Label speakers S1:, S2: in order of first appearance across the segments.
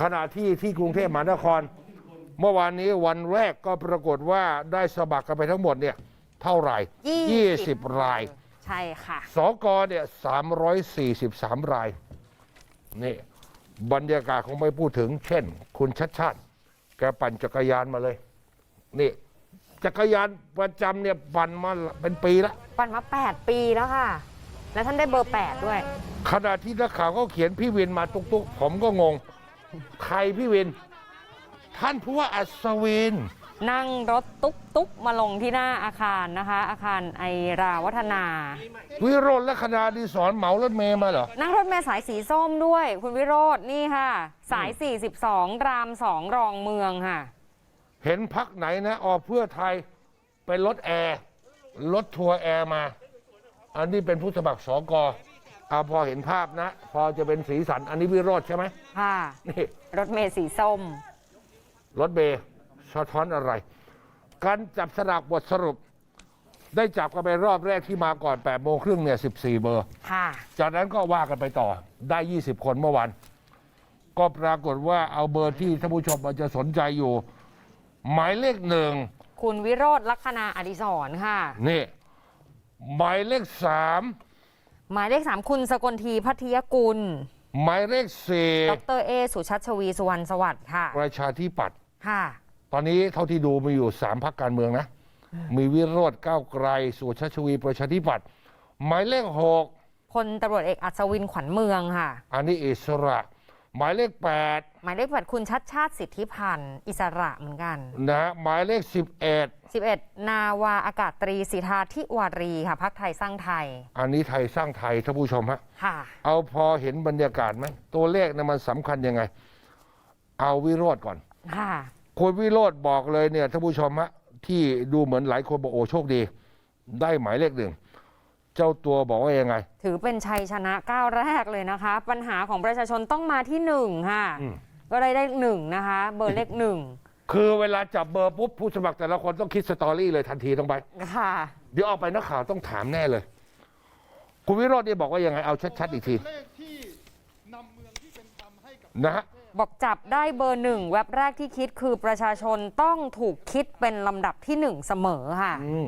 S1: ขณะที่ที่กรุงเทพมหานคร เมื่อวานนี้วันแรกก็ปรากฏว่าได้สมัครกันไปทั้งหมดเนี่ยเท่าไหร่ 20 ราย
S2: ใช่ค่ะ
S1: สกเนี่ย343 ราย นี่บรรยากาศคงไม่พูดถึง เช่น คุณชัดชาติ แกปั่นจักรยานมาเลย นี่ จักรยานประจำเนี่ยปั่นมาเป็นปีแล้ว
S2: ปั่นมา 8 ปีแล้วค่ะ แล้วท่านได้เบอร์ 8 ด้วย
S1: ขณะที่นักข่าวเขาเขียนพี่วินมาตุกๆ ผมก็งง ใครพี่วิน ท่านผู้ว่าอัศวิน
S2: นั่งรถตุ๊กตุ๊กมาลงที่หน้าอาคารนะคะ อาคารไอราวัฒนา
S1: วิโรจน์และคณาดีสอนเหมารถเมย์มาเหรอ
S2: นั่งรถเมล์สายสีส้มด้วย คุณวิโรจน์นี่ค่ะ สาย 42 ราม2รองเมืองค่ะ
S1: เห็นพักไหนนะออกเพื่อไทยเป็นรถแอร์รถทัวร์แอร์มา อันนี้เป็นผู้สมัครสกอาพอเห็นภาพนะ พอจะเป็นสีสันอันนี้วิโรจน์ใช่ไหม
S2: ค่ะ
S1: นี่
S2: รถเมล์สีส้ม
S1: รถเบย์สะท้อนอะไร การจับสลากบทสรุป ได้จับกันไปรอบแรกที่มาก่อน8โมงครึ่งเนี่ย14เบอร์
S2: ค่ะ
S1: จากนั้นก็ว่ากันไปต่อได้ 20 คนเมื่อวานก็ปรากฏว่าเอาเบอร์ที่ท่านผู้ชมอาจจะสนใจอยู่ หมายเลขหนึ่ง
S2: คุณวิโรจน์ลัคนาอดิศรค่ะ
S1: นี่ หมายเลขสาม
S2: หมายเลข3คุณสกลทีพัทยกุล
S1: หมายเลขสี่
S2: ดรเอ สุชัชวีสุวรรณสวัสดิ์ค่ะ
S1: ประชาธิปัตย์
S2: ค่ะ
S1: ตอนนี้เท่าที่ดูมีอยู่สามพักการเมืองนะ มีวิโรธก้าวไกล สุชาชวีประชาธิปัตย์หมายเลขหก
S2: พลตำรวจเอกอัศวินขวัญเมืองค่ะ
S1: อันนี้อิสระ หมายเลขแปด
S2: หมายเลขแปดคุณชัดชาติสิทธิพันธ์อิสระเหมือนกัน
S1: นะฮะหมายเลขสิบเอ็ด
S2: 11 นาวาอากาศตรีสิทธาธิวารีค่ะพักไทยสร้างไทย
S1: อันนี้ไทยสร้างไทยท่านผู้ชมฮะ
S2: ค่ะ
S1: เอาพอเห็นบรรยากาศไหมตัวเลขนะมันสำคัญยังไง เอาวิโรธก่อน
S2: ค่ะ
S1: คุณวิโรธบอกเลยเนี่ยท่านผู้ชมฮะที่ดูเหมือนหลายคนบอกโอ้โชคดี ได้หมายเลขหนึ่ง เจ้าตัวบอกว่ายังไง
S2: ถือเป็นชัยชนะก้าวแรกเลยนะคะ ปัญหาของประชาชนต้องมาที่หนึ่งค่ะ
S1: อืม
S2: ก็ได้ได้หนึ่งนะคะ เบอร์เลขหนึ่ง
S1: คือเวลาจับเบอร์ปุ๊บผู้สมัครแต่ละคนต้องคิดสตอรี่เลยทันทีต้องไป
S2: ค่ะ
S1: เดี๋ยวออกไปนักข่าวต้องถามแน่เลย คุณวิโรจน์เนี่ยบอกว่ายังไงเอาชัดๆอีกที
S3: เลขที่นำเมืองที่เป็นธรรมให้กับ
S1: นะฮะ
S2: บอกจับได้เบอร์หนึ่งเว็บแรกที่คิดคือประชาชนต้องถูกคิดเป็นลำดับที่หนึ่งเสมอค่ะ
S1: อืม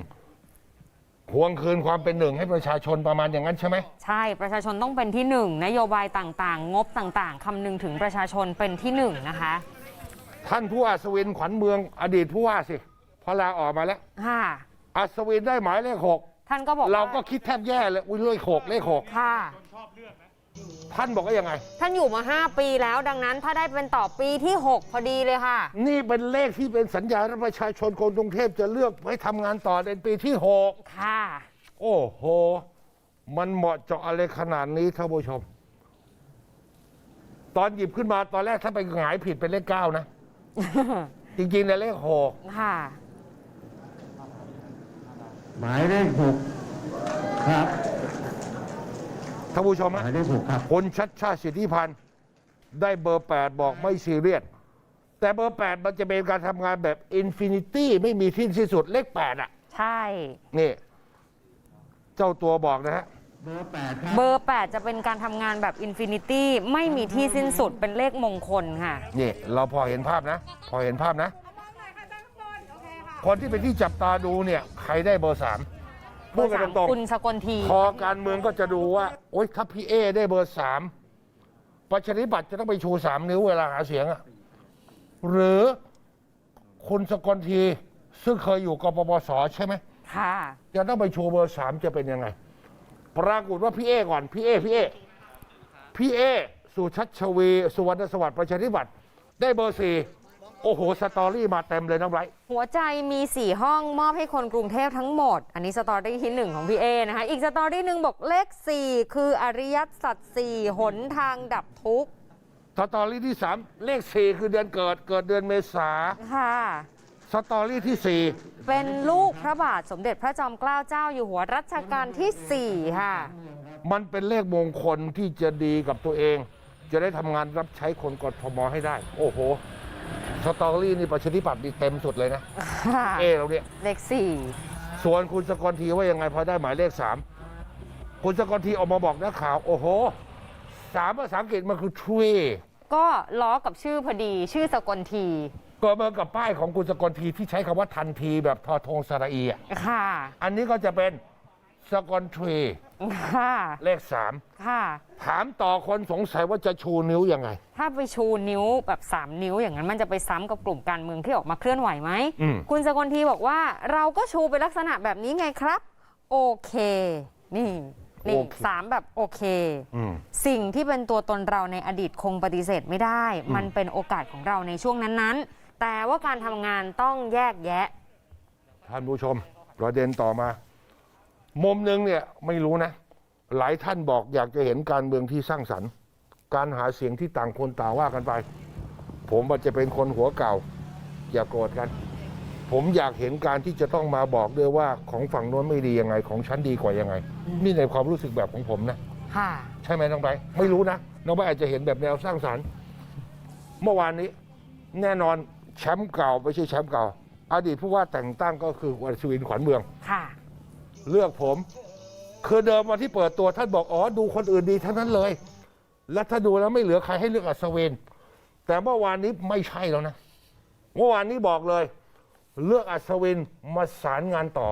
S1: ทวงคืนความเป็นหนึ่งให้ประชาชนประมาณอย่างนั้นใช่ไหม
S2: ใช่ประชาชนต้องเป็นที่หนึ่งนโยบายต่างๆ งบต่างๆคำนึงถึงประชาชนเป็นที่หนึ่งนะคะ
S1: ท่านผู้ว่าอัศวินขวัญเมืองอดีตผู้ว่าสิพอลาออกมาแล้ว
S2: ค่ะ
S1: อัศวินได้หมายเลขหก
S2: ท่านก็บอก
S1: เรา
S2: ว่า
S1: ก็คิดแทบแย่เลยอุ้ยเลขหกเลขหก
S2: ค่ะ
S1: ท่านบอกว่ายังไง
S2: ท่านอยู่มา 5 ปีแล้วดังนั้นถ้าได้เป็นต่อปีที่ 6 พอดีเลยค่ะ
S1: นี่เป็นเลขที่เป็นสัญญาณว่าประชาชนคนกรุงเทพจะเลือกให้ทำงานต่อในปีที่หก
S2: ค่ะ
S1: โอ้โห มันเหมาะเจาะอะไรขนาดนี้ท่านผู้ชม ตอนหยิบขึ้นมาตอนแรกถ้าไปหงายผิดเป็นเลขเก้านะ จริงๆในยเลขหก
S2: ค่ะ
S4: หมายเลขหกครับ
S1: ท่านผู้ชม
S4: ห
S1: ฮะ
S4: มายเลขหกครับ
S1: คนชัดชาติสิทธิพันธ์ได้เบอร์ 8 บอกไม่ซีเรียส แต่เบอร์ 8 มันจะเป็นการทำงานแบบอินฟินิตี้ไม่มีที่สิ้นสุดเลข 8 อะ
S2: ใช่
S1: นี่ เจ้าตัวบอกนะฮะ
S4: เบอร์แปดครับ
S2: เบอร์ 8 จะเป็นการทำงานแบบอินฟินิตี้ไม่มีที่สิ้นสุดเป็นเลขมงคลค่ะ
S1: นี่ เราพอเห็นภาพนะ พอเห็นภาพนะ คนที่เป็นที่จับตาดูเนี่ย ใครได้เบอร์สาม พูดกันตรง
S2: คุณสกลที
S1: ๆพอการเมืองก็จะดูว่า โอ๊ยถ้าพี่เอได้เบอร์สามประชาธิปัตย์จะต้องไปชูสามนิ้วเวลาหาเสียงอะหรือคุณสกลทีซึ่งเคยอยู่กปปสใช่ไหม
S2: ค่ะ
S1: จะต้องไปชูเบอร์สามจะเป็นยังไง ปรากฏว่าพี่เอก่อน พี่เอพี่เอพี่เอสุชัชวี สุวรรณสวัสดิ์ประชาธิปัตย์ได้เบอร์สี่ โอ้โห สตอรี่มาเต็มเลยน้องไบรท์
S2: หัวใจมี 4 ห้องมอบให้คนกรุงเทพทั้งหมด อันนี้สตอรี่ที่หนึ่งของพี่เอนะคะ อีกสตอรี่หนึ่งบอกเลข 4 คืออริยสัจสี่หนทางดับทุกข์
S1: สตอรี่ที่สามเลขสี่คือเดือนเกิดเกิดเดือนเมษา
S2: ค่ะ
S1: สตอรี่ที่สี่
S2: เป็นลูกพระบาทสมเด็จพระจอมเกล้าเจ้าอยู่หัวรัชกาลที่ 4 ค่ะ
S1: มันเป็นเลขมงคลที่จะดีกับตัวเอง จะได้ทำงานรับใช้คนกทมให้ได้ โอ้โห สตอรี่นี่ประชาธิปัตย์นี่เต็มสุดเลยนะเอเราเนี่ย
S2: เลข
S1: ส่วนคุณสกลทีว่ายังไงพอได้หมายเลขสามคุณสกลทีออกมาบอกนักข่าว โอ้โหสามภาษาอังกฤษมันคือ tree
S2: ก็ล้อกับชื่อพอดีชื่อสกลที
S1: ก็เหมือนกับป้ายของคุณสกลทีที่ใช้คำว่าทันทีแบบทอทงสระอีอะ
S2: ค่ะ
S1: อันนี้ก็จะเป็น สกลที
S2: ค่ะ
S1: เลขสาม
S2: ค่ะ
S1: ถามต่อคนสงสัยว่าจะชูนิ้วยังไง
S2: ถ้าไปชูนิ้วแบบ 3 นิ้วอย่างนั้นมันจะไปซ้ำกับกลุ่มการเมืองที่ออกมาเคลื่อนไหวไหม
S1: อืม
S2: คุณสกลทีบอกว่าเราก็ชูเป็นลักษณะแบบนี้ไงครับ โอเค นี่นี่สามแบบโอเค
S1: อืม
S2: สิ่งที่เป็นตัวตนเราในอดีตคงปฏิเสธไม่ได้ มันเป็นโอกาสของเราในช่วงนั้นๆ แต่ว่าการทำงานต้องแยกแยะ
S1: ท่านผู้ชม ประเด็นต่อมา มุมหนึ่งเนี่ยไม่รู้นะ หลายท่านบอกอยากจะเห็นการเมืองที่สร้างสรรค์ การหาเสียงที่ต่างคนต่างว่ากันไป ผมอาจจะเป็นคนหัวเก่า อย่าโกรธกัน ผมอยากเห็นการที่จะต้องมาบอกด้วยว่าของฝั่งโน้นไม่ดียังไง ของฉันดีกว่ายังไง นี่ในความรู้สึกแบบของผมนะ
S2: ค่ะ
S1: ใช่ไหมน้องไบร์ทไม่รู้นะ น้องไบร์ทอาจจะเห็นแบบแนวสร้างสรรค์ เมื่อวานนี้ แน่นอนแชมป์เก่าไม่ใช่แชมป์เก่า อดีตผู้ว่าแต่งตั้งก็คือวันชวินขวัญเมือง
S2: ค่ะ
S1: เลือกผม คือเดิมวันที่เปิดตัวท่านบอกอ๋อดูคนอื่นดีทั้งนั้นเลย และถ้าดูแล้วไม่เหลือใครให้เลือกอัศวินแต่เมื่อวานนี้ไม่ใช่แล้วนะเมื่อวานนี้บอกเลย เลือกอัศวินมาสารงานต่อ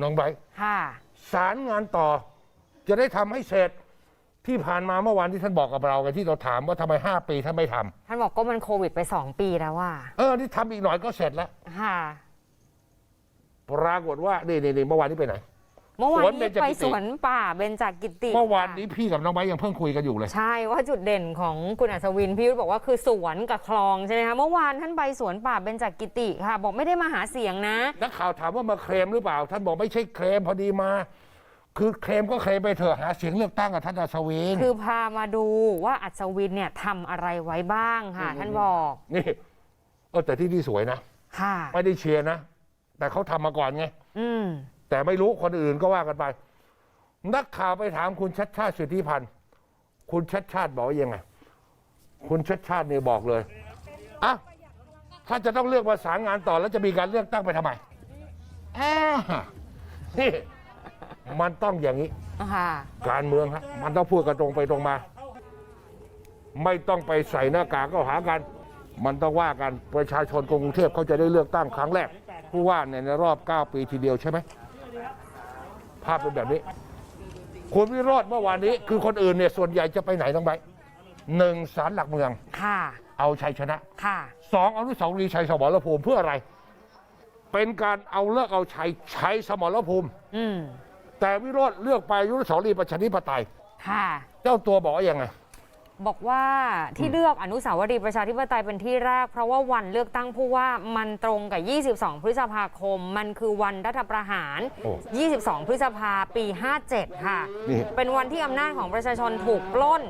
S1: น้องไบร์ท
S2: ค่ะ
S1: สารงานต่อ จะได้ทำให้เสร็จที่ผ่านมาเมื่อวานที่ท่านบอกกับเราไงที่เราถามว่าทำไมห้าปีท่านไม่ทำ
S2: ท่านบอกก็มันโควิดไป 2 ปีแล้วว่า
S1: เออนี่ทำอีกหน่อยก็เสร็จแล้ว
S2: ค่ะ
S1: ปรากฏว่านี่นี่นี่เมื่อวานนี้ไปไหน
S2: เมื่อวาน
S1: สวนเบ
S2: นี้
S1: ญจกิติ
S2: ไปสวนป่าเบญจกิติ
S1: เมื่อวาน
S2: ค่ะ
S1: นี้พี่กับน้องไบร์ทยังเพิ่งคุยกันอยู่เลย
S2: ใช่ว่าจุดเด่นของคุณอัศวินพี่ยุทธบอกว่าคือสวนกับคลองใช่ไหมคะเมื่อวานท่านไปสวนป่าเบญจกิติค่ะ บอกไม่ได้มาหาเสียงนะ
S1: นักข่าวถามว่ามาเคลมหรือเปล่า ท่านบอกไม่ใช่เคลมพอดีมา คือเคลมก็เคลมไปเถอะหาเสียงเลือกตั้งกับท่านอัศวิน
S2: คือพามาดูว่าอัศวินเนี่ยทำอะไรไว้บ้างค่ะ ท่านบอก
S1: นี่เออแต่ที่นี่สวยนะ
S2: ค่ะ
S1: ไม่ได้เชียร์นะ แต่เขาทำมาก่อนไง
S2: อืม
S1: แต่ไม่รู้คนอื่นก็ว่ากันไป นักข่าวไปถามคุณชัดชาติสิทธิพันธ์คุณชัดชาติบอกว่ายังไง คุณชัดชาติเนี่ยบอกเลยอะถ้าจะต้องเลือกมาสารงานต่อแล้วจะมีการเลือกตั้งไปทำไมอ่านี่มันต้องอย่างนี้
S2: ค่ะ
S1: การเมืองฮะมันต้องพูดกันตรงไปตรงมา ไม่ต้องไปใส่หน้ากากก็หากัน มันต้องว่ากันประชาชนกรุงเทพเขาจะได้เลือกตั้งครั้งแรกผู้ว่าในในรอบ 9 ปีทีเดียวใช่ไหม ภาพเป็นแบบนี้ คุณวิโรธเมื่อวานนี้ คือคนอื่นเนี่ยส่วนใหญ่จะไปไหนต้องไปหนึ่งสารหลักเมือง
S2: ค่ะ
S1: เอาชัยชนะ
S2: ค่ะ
S1: สองอนุสาวรีย์ชัยสมรภูมิเพื่ออะไร เป็นการเอาเลิกเอาชัยชัยสมรภูมิ
S2: อืม
S1: แต่วิโรธเลือกไปอนุสาวรีย์ประชาธิปไตย
S2: ค่ะ
S1: เจ้าตัวบอกว่ายังไง
S2: บอกว่าที่เลือกอนุสาวรีย์ประชาธิปไตยเป็นที่แรก เพราะว่าวันเลือกตั้งผู้ว่ามันตรงกับ 22 พฤษภาคม มันคือวันรัฐประหาร
S1: โอ้
S2: 22 พฤษภาปี 57 ค่ะ
S1: นี่
S2: เป็นวันที่อำนาจของประชาชนถูกปล้น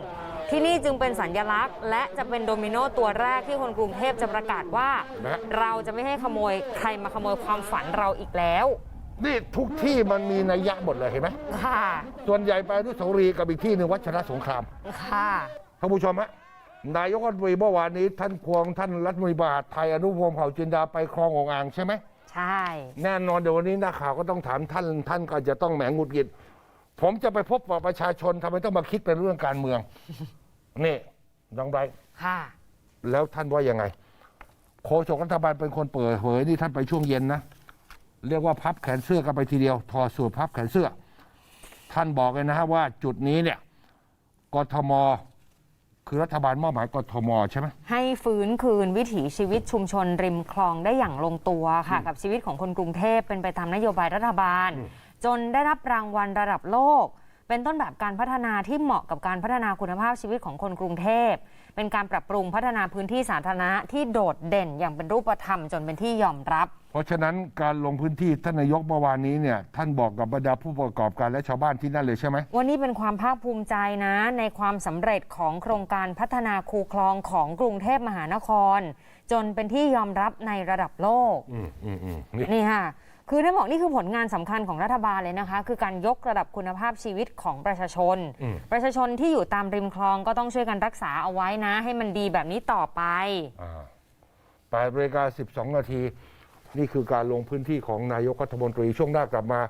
S2: ที่นี่จึงเป็นสัญญลักษณ์ และจะเป็นโดมิโนตัวแรกที่คนกรุงเทพจะประกาศว่า
S1: นะ
S2: เราจะไม่ให้ขโมยใครมาขโมยความฝันเราอีกแล้ว
S1: นี่ทุกที่มันมีนัยยะหมดเลยเห็นไหม
S2: ค่ะ
S1: ส่วนใหญ่ไปอนุสาวรีย์กับอีกที่หนึ่งวัชรสงคราม
S2: ค่ะ
S1: ท่านผู้ชมฮะนายกรัฐมนตรีเมื่อวานนี้ท่านควงท่านรัฐมนตรีมหาดไทยอนุพงศ์เผ่าจินดาไปคลององอ่างใช่ไหม
S2: ใช่
S1: แน่นอนเดี๋ยววันนี้นักข่าวก็ต้องถามท่านท่านก็จะต้องแหมงหงุดหงิด ผมจะไปพบกับประชาชนทำไมต้องมาคิดเป็นเรื่องการเมือง นี่น้องไบรท์
S2: ค่ะ
S1: แล้วท่านว่ายังไง โฆษกรัฐบาลเป็นคนเปิดเผยนี่ท่านไปช่วงเย็นนะ เรียกว่าพับแขนเสื้อกันไปทีเดียวถอดสูตรพับแขนเสื้อ ท่านบอกเลยนะฮะว่าจุดนี้เนี่ยกทม คือรัฐบาลมอบหมายกทมใช่ไหม
S2: ให้ฟื้นคืนวิถีชีวิตชุมชนริมคลองได้อย่างลงตัวค่ะ กับชีวิตของคนกรุงเทพเป็นไปตามนโยบายรัฐบาล จนได้รับรางวัลระดับโลก เป็นต้นแบบการพัฒนาที่เหมาะกับการพัฒนาคุณภาพชีวิตของคนกรุงเทพ เป็นการปรับปรุงพัฒนาพื้นที่สาธารณะที่โดดเด่นอย่างเป็นรูปธรรมจนเป็นที่ยอมรับ
S1: เพราะฉะนั้นการลงพื้นที่ท่านนายกเมื่อวานนี้เนี่ยท่านบอกกับบรรดาผู้ประกอบการและชาวบ้านที่นั่นเลยใช่ไหม
S2: วันนี้เป็นความภาคภูมิใจนะ ในความสำเร็จของโครงการพัฒนาคูคลองของกรุงเทพมหานคร จนเป็นที่ยอมรับในระดับโลก
S1: อืมอืมอืมนี่
S2: นี่ค่ะ คือท่านบอกนี่คือผลงานสำคัญของรัฐบาลเลยนะคะ คือการยกระดับคุณภาพชีวิตของประชาชน
S1: อืม
S2: ประชาชนที่อยู่ตามริมคลองก็ต้องช่วยกันรักษาเอาไว้นะ ให้มันดีแบบนี้ต่อไป
S1: อ่าแปดนาฬิกาสิบสองนาที นี่คือการลงพื้นที่ของนายกรัฐมนตรีช่วงหน้ากลับมา